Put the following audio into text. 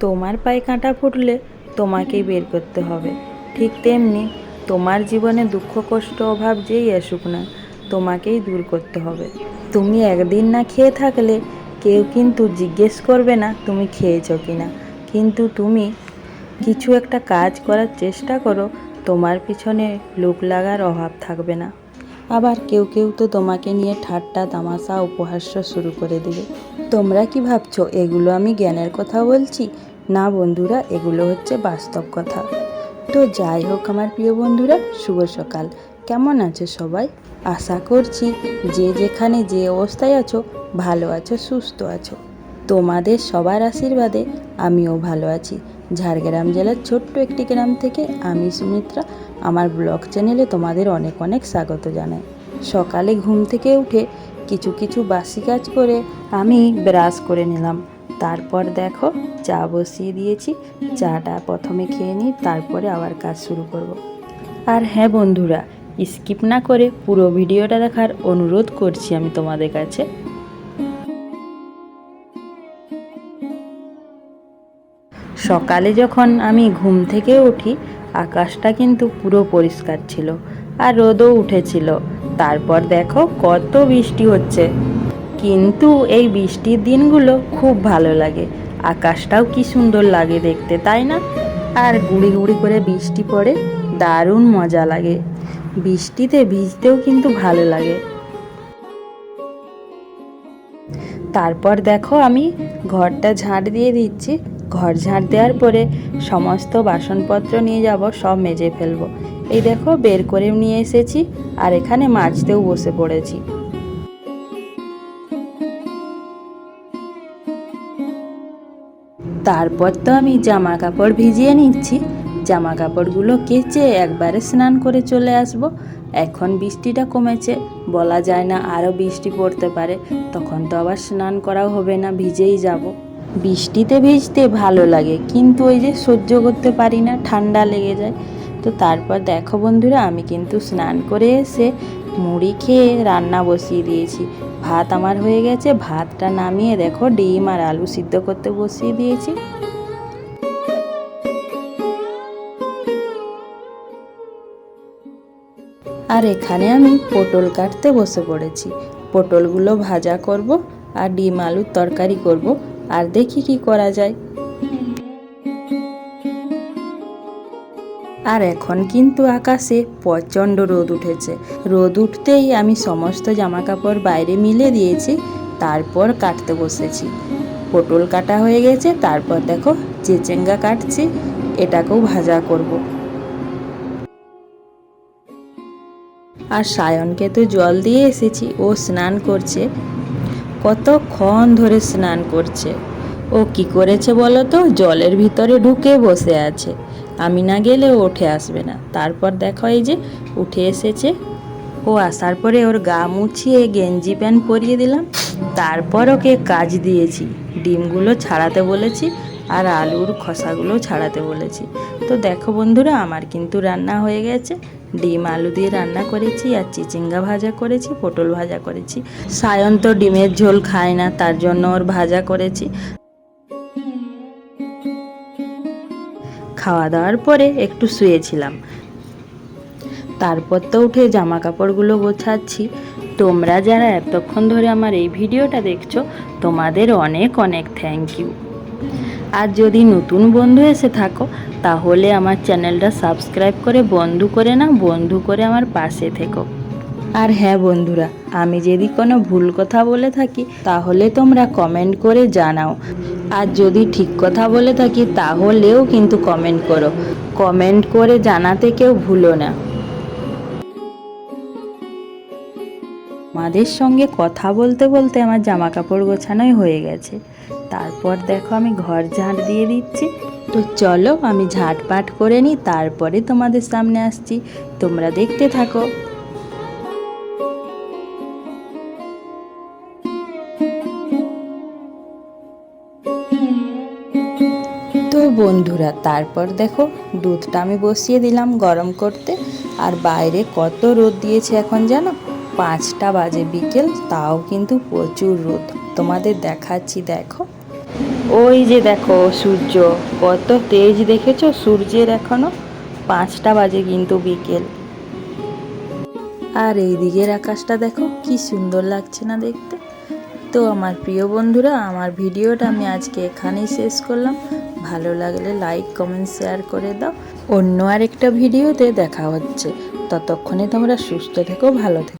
তোমার পায়ে কাঁটা ফুটলে তোমাকেই বের করতে হবে। ঠিক তেমনি তোমার জীবনে দুঃখ, কষ্ট, অভাব যেই আসুক না, তোমাকেই দূর করতে হবে। তুমি একদিন না খেয়ে থাকলে কেউ কিন্তু জিজ্ঞেস করবে না তুমি খেয়েছো কি না কিন্তু তুমি কিছু একটা কাজ করার চেষ্টা করো, তোমার পিছনে লোক লাগার অভাব থাকবে না। আবার কেউ কেউ তো তোমাকে নিয়ে ঠাট্টা, তামাশা, উপহাস্য শুরু করে দিবে। তোমরা কি ভাবছ, এগুলো আমি জ্ঞানের কথা বলছি? না বন্ধুরা, এগুলো হচ্ছে বাস্তব কথা। তো যাই হোক আমার প্রিয় বন্ধুরা, শুভ সকাল। কেমন আছো সবাই? আশা করছি যে যেখানে যে অবস্থায় আছো, ভালো আছো, সুস্থ আছো। তোমাদের সবার আশীর্বাদে আমিও ভালো আছি। ঝাড়গ্রাম জেলার ছোট্ট একটি গ্রাম থেকে আমি সুমিত্রা, আমার ব্লগ চ্যানেলে তোমাদের অনেক অনেক স্বাগত জানাই। সকালে ঘুম থেকে উঠে কিছু কিছু বাসি কাজ করে আমি ব্রাশ করে নিলাম। তারপর দেখো, চা বসিয়ে দিয়েছি, চাটা প্রথমে খেয়ে নিই তারপরে আবার কাজ শুরু করব। আর হ্যাঁ বন্ধুরা, স্কিপ না করে পুরো ভিডিওটা দেখার অনুরোধ করছি আমি তোমাদের কাছে। সকালে যখন আমি ঘুম থেকে উঠি, আকাশটা কিন্তু পুরো পরিষ্কার ছিল আর রোদও উঠেছিল। তারপর দেখো কত বৃষ্টি হচ্ছে। কিন্তু এই বৃষ্টির দিনগুলো খুব ভালো লাগে। আকাশটাও কি সুন্দর লাগে দেখতে, তাই না? আর গুড়ি গুড়ি করে বৃষ্টি পড়ে দারুণ মজা লাগে। বৃষ্টিতে ভিজতেও কিন্তু ভালো লাগে। তারপর দেখো আমি ঘরটা ঝাঁট দিয়ে দিচ্ছি। ঘর ঝাড় দেওয়ার পরে সমস্ত বাসনপত্র নিয়ে যাব, সব মেজে ফেলব। এই দেখো, বের করেও নিয়ে এসেছি আর এখানে মাজতেও বসে পড়েছি। তারপর তো আমি জামা কাপড় ভিজিয়ে নিচ্ছি। জামা কাপড়গুলো কেচে একবারে স্নান করে চলে আসব। এখন বৃষ্টিটা কমেছে, বলা যায় না আরও বৃষ্টি পড়তে পারে, তখন তো আবার স্নান করাও হবে না, ভিজেই যাব। বৃষ্টিতে ভিজতে ভালো লাগে, কিন্তু ওই যে সহ্য করতে পারি না, ঠান্ডা লেগে যায়। তো তারপর দেখো বন্ধুরা, আমি কিন্তু স্নান করে এসে মুড়ি খেয়ে রান্না বসিয়ে দিয়েছি। ভাত আমার হয়ে গেছে, ভাতটা নামিয়ে দেখো ডিম আর আলু সিদ্ধ করতে বসিয়ে দিয়েছি। আর এখানে আমি পটল কাটতে বসে পড়েছি। পটলগুলো ভাজা করব আর ডিম আলুর তরকারি করব। আর দেখি কি করা যায়। আর এখন কিন্তু আকাশে প্রচণ্ড রোদ উঠেছে। রোদ উঠতেই আমি সমস্ত জামা কাপড় বাইরে মিলে দিয়েছি, তারপর কাটতে বসেছি। পটল কাটা হয়ে গেছে, তারপর দেখো চেচেঙ্গা কাটছি, এটাকেও ভাজা করব। আর সায়নকে তো জল দিয়ে এসেছি, ও স্নান করছে। কতক্ষণ ধরে স্নান করছে? ও কি করেছে বলো তো? জলের ভিতরে ঢুকে বসে আছে। আমি না গেলে ও উঠে আসবে না। তারপর দেখো এই যে উঠে এসেছে। ও আসার পরে ওর গা মুছিয়ে গেঞ্জি প্যান্ট পরিয়ে দিলাম। তারপর ওকে কাজ দিয়েছি। ডিমগুলো ছাড়াতে বলেছি আর আলুর খসাগুলো ছাড়াতে বলেছি। তো দেখো বন্ধুরা, আমার কিন্তু রান্না হয়ে গেছে। ডিম আলু দিয়ে রান্না করেছি আর চিচিঙ্গা ভাজা করেছি, পটল ভাজা করেছি। সায়ন তো ডিমের ঝোল খায় না, তার জন্য ওর ভাজা করেছি। খাওয়া দাওয়ার পরে একটু শুয়েছিলাম। তারপর তো উঠে জামা কাপড়গুলো গোছাচ্ছি। তোমরা যারা এতক্ষণ ধরে আমার এই ভিডিওটা দেখছ, তোমাদের অনেক অনেক থ্যাংক ইউ আর যদি নতুন বন্ধু এসে থাকো, তাহলে আমার চ্যানেলটা সাবস্ক্রাইব করে বন্ধু করে না বন্ধু করে আমার পাশে থেকো। আর হ্যাঁ বন্ধুরা, আমি যদি কোনো ভুল কথা বলে থাকি, তাহলে তোমরা কমেন্ট করে জানাও। আর যদি ঠিক কথা বলে থাকি, তাহলেও কিন্তু কমেন্ট করো। কমেন্ট করে জানাতে কেউ ভুলো না। মাদের সঙ্গে কথা বলতে বলতে আমার জামা কাপড় গোছানোই হয়ে গেছে। তারপর দেখো আমি ঘর ঝাঁট দিয়ে দিচ্ছি। তো চলো আমি ঝাঁটপাট করে নিই, তারপরে তোমাদের সামনে আসছি। তোমরা দেখতে থাকো। তো বন্ধুরা, তারপর দেখো দুধটা আমি বসিয়ে দিলাম গরম করতে। আর বাইরে কত রোদ দিয়েছে এখন জানো? পাঁচটা বাজে বিকেল, তাও কিন্তু প্রচুর রোদ। তোমাদের দেখাচ্ছি, দেখো। ওই যে দেখো সূর্য, কত তেজ দেখেছ? সূর্যের এখনও পাঁচটা বাজে কিন্তু বিকেল। আর এই দিকের আকাশটা দেখো, কি সুন্দর লাগছে না দেখতে। তো আমার প্রিয় বন্ধুরা, আমার ভিডিওটা আমি আজকে এখানেই শেষ করলাম। ভালো লাগলে লাইক কমেন্ট শেয়ার করে দাও। অন্য আরেকটা ভিডিওতে দেখা হচ্ছে। ততক্ষণে তোমরা সুস্থ থেকো, ভালো থেকো।